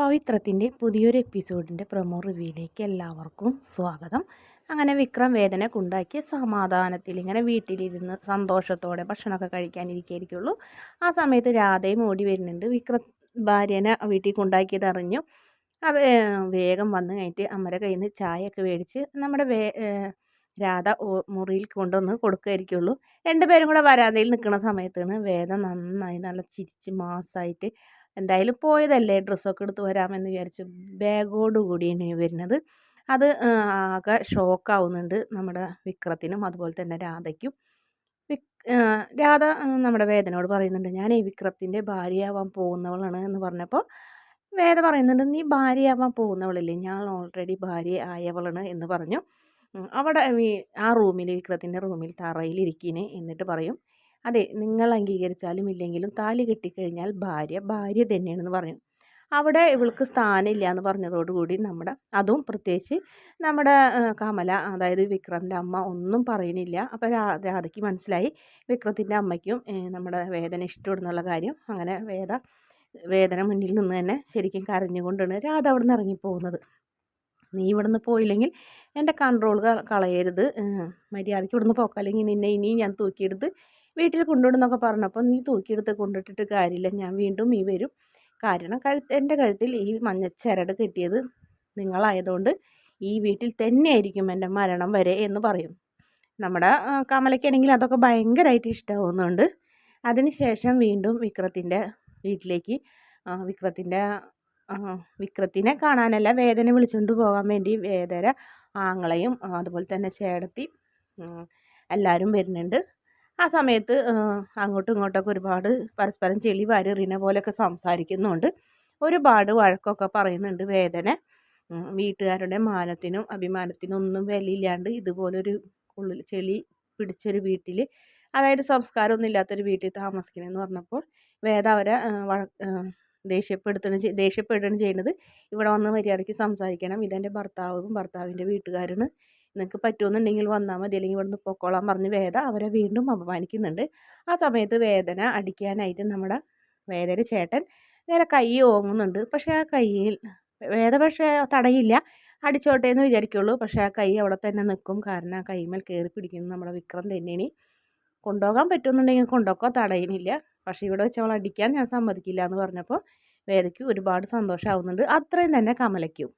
പവിത്രത്തിന്റെ പുതിയൊരു എപ്പിസോഡിന്റെ പ്രൊമോ റിവ്യൂയിലേക്ക് എല്ലാവർക്കും സ്വാഗതം. അങ്ങനെ വിക്രം വേദന കൊണ്ടാക്കി സമാധാനത്തിൽ ഇങ്ങനെ വീട്ടിലിരുന്ന് സന്തോഷത്തോടെ ഭക്ഷണമൊക്കെ കഴിക്കാനിരിക്കുകയായിരിക്കുള്ളൂ. ആ സമയത്ത് രാധയും ഓടി വരുന്നുണ്ട്. വിക്രം ഭാര്യനെ വീട്ടിൽ കൊണ്ടാക്കിയത് അറിഞ്ഞു. അത് വേഗം വന്ന് കഴിഞ്ഞിട്ട് അമ്മരെ കയ്യിൽ നിന്ന് ചായയൊക്കെ മേടിച്ച് നമ്മുടെ വേ രാധ മുറിയിൽ കൊണ്ടുവന്ന് കൊടുക്കുമായിരിക്കുള്ളൂ രണ്ടുപേരും കൂടെ വരാതയിൽ നിൽക്കുന്ന സമയത്താണ് വേദ നന്നായി നല്ല ചിരിച്ച് മാസമായിട്ട് എന്തായാലും പോയതല്ലേ ഡ്രസ്സൊക്കെ എടുത്ത് വരാമെന്ന് വിചാരിച്ചു ബാഗോട് കൂടിയാണ് വരുന്നത്. അത് ആകെ ഷോക്കാവുന്നുണ്ട് നമ്മുടെ വിക്രത്തിനും അതുപോലെ തന്നെ രാധയ്ക്കും. രാധ നമ്മുടെ വേദനയോട് പറയുന്നുണ്ട് ഞാൻ ഈ വിക്രത്തിന്റെ ഭാര്യയാവാൻ പോകുന്നവളാണ് എന്ന് പറഞ്ഞപ്പോൾ വേദ പറയുന്നുണ്ട് നീ ഭാര്യയാവാൻ പോകുന്നവളല്ലേ? ഞാൻ ഓൾറെഡി ഭാര്യ ആയവളാണ് എന്ന് പറഞ്ഞു. അവിടെ ആ റൂമിൽ വിക്രത്തിന്റെ റൂമിൽ തറയിലിരിക്കിനെ എന്നിട്ട് പറയും അതെ നിങ്ങൾ അംഗീകരിച്ചാലും ഇല്ലെങ്കിലും താലി കെട്ടിക്കഴിഞ്ഞാൽ ഭാര്യ ഭാര്യ തന്നെയാണെന്ന് പറഞ്ഞു. അവിടെ ഇവൾക്ക് സ്ഥാനമില്ല എന്ന് പറഞ്ഞതോടുകൂടി നമ്മുടെ അതും പ്രത്യേകിച്ച് നമ്മുടെ കമല അതായത് വിക്രമിന്റെ അമ്മ ഒന്നും പറയുന്നില്ല. അപ്പോൾ രാധയ്ക്ക് മനസ്സിലായി വിക്രത്തിന്റെ അമ്മയ്ക്കും നമ്മുടെ വേദന ഇഷ്ടപ്പെടുന്നുള്ള കാര്യം അങ്ങനെ വേദ വേദന മുന്നിൽ നിന്ന് തന്നെ ശരിക്കും കരഞ്ഞുകൊണ്ടാണ് രാധ അവിടെ നിന്ന് ഇറങ്ങിപ്പോകുന്നത്. നീ ഇവിടുന്ന് പോയില്ലെങ്കിൽ എന്റെ കൺട്രോൾ കളയരുത്. മര്യാദയ്ക്ക് ഇവിടുന്ന് പോക്കല്ലെങ്കിൽ നിന്നെ ഇനിയും ഞാൻ തൂക്കിയെടുത്ത് വീട്ടിൽ കൊണ്ടുവിടുന്നൊക്കെ പറഞ്ഞപ്പോൾ നീ തൂക്കിയെടുത്ത് കൊണ്ടിട്ടിട്ട് കാര്യമില്ല. ഞാൻ വീണ്ടും ഈ വരും. കാരണം കഴുത്ത് എന്റെ കഴുത്തിൽ ഈ മഞ്ഞച്ചരട് കിട്ടിയത് നിങ്ങളായതുകൊണ്ട് ഈ വീട്ടിൽ തന്നെയായിരിക്കും എന്റെ മരണം വരെ എന്ന് പറയും. നമ്മുടെ കമലയ്ക്കാണെങ്കിൽ അതൊക്കെ ഭയങ്കരമായിട്ട് ഇഷ്ടമാവുന്നുണ്ട് അതിനുശേഷം വീണ്ടും വിക്രത്തിന്റെ വീട്ടിലേക്ക് വിക്രത്തിന്റെ വിക്രത്തിനെ കാണാനല്ല വേദന വിളിച്ചുകൊണ്ട് പോകാൻ വേണ്ടി വേദന ആങ്ങളയും അതുപോലെ തന്നെ ചേടത്തി എല്ലാവരും വരുന്നുണ്ട്. ആ സമയത്ത് അങ്ങോട്ടും ഇങ്ങോട്ടൊക്കെ ഒരുപാട് പരസ്പരം ചെളി വാരെറിയുന്ന പോലെയൊക്കെ സംസാരിക്കുന്നുണ്ട്. ഒരുപാട് വഴക്കൊക്കെ പറയുന്നുണ്ട് വേദന. വീട്ടുകാരുടെ മാനത്തിനും അഭിമാനത്തിനും ഒന്നും വിലയില്ലാണ്ട് ഇതുപോലൊരു ഉള്ളിൽ ചെളി പിടിച്ചൊരു വീട്ടിൽ അതായത് സംസ്കാരമൊന്നും ഇല്ലാത്തൊരു വീട്ടിൽ താമസിക്കണമെന്ന് പറഞ്ഞപ്പോൾ വേദ അവരെ ദേഷ്യപ്പെടുത്തുന്ന ദേഷ്യപ്പെടുകയാണ് ചെയ്യുന്നത്. ഇവിടെ വന്ന് മര്യാദയ്ക്ക് സംസാരിക്കണം. ഇതെന്റെ ഭർത്താവും ഭർത്താവിന്റെ വീട്ടുകാരാണ്. നിങ്ങൾക്ക് പറ്റുമെന്നുണ്ടെങ്കിൽ വന്നാൽ മതി. അല്ലെങ്കിൽ ഇവിടുന്ന് പൊക്കോളാൻ പറഞ്ഞ് വേദ അവരെ വീണ്ടും അപമാനിക്കുന്നുണ്ട്. ആ സമയത്ത് വേദന അടിക്കാനായിട്ട് നമ്മുടെ വേദന ചേട്ടൻ നേരെ കൈ ഓങ്ങുന്നുണ്ട്. പക്ഷേ ആ കൈയിൽ വേദ പക്ഷേ തടയില്ല. അടിച്ചോട്ടെ എന്ന് വിചാരിക്കുള്ളൂ. പക്ഷേ ആ കൈ അവിടെ തന്നെ നിൽക്കും. കാരണം ആ കൈമേൽ കയറി പിടിക്കുന്നത് നമ്മുടെ വിക്രം തന്നെയാണ്. കൊണ്ടുപോകാൻ പറ്റുമെന്നുണ്ടെങ്കിൽ കൊണ്ടുപോക്കോ. തടയുന്നില്ല പക്ഷേ ഇവിടെ വെച്ച് അവൾ അടിക്കാൻ ഞാൻ സമ്മതിക്കില്ല എന്ന് പറഞ്ഞപ്പോൾ വേദയ്ക്ക് ഒരുപാട് സന്തോഷമാവുന്നുണ്ട് അത്രയും തന്നെ കമലയ്ക്കും.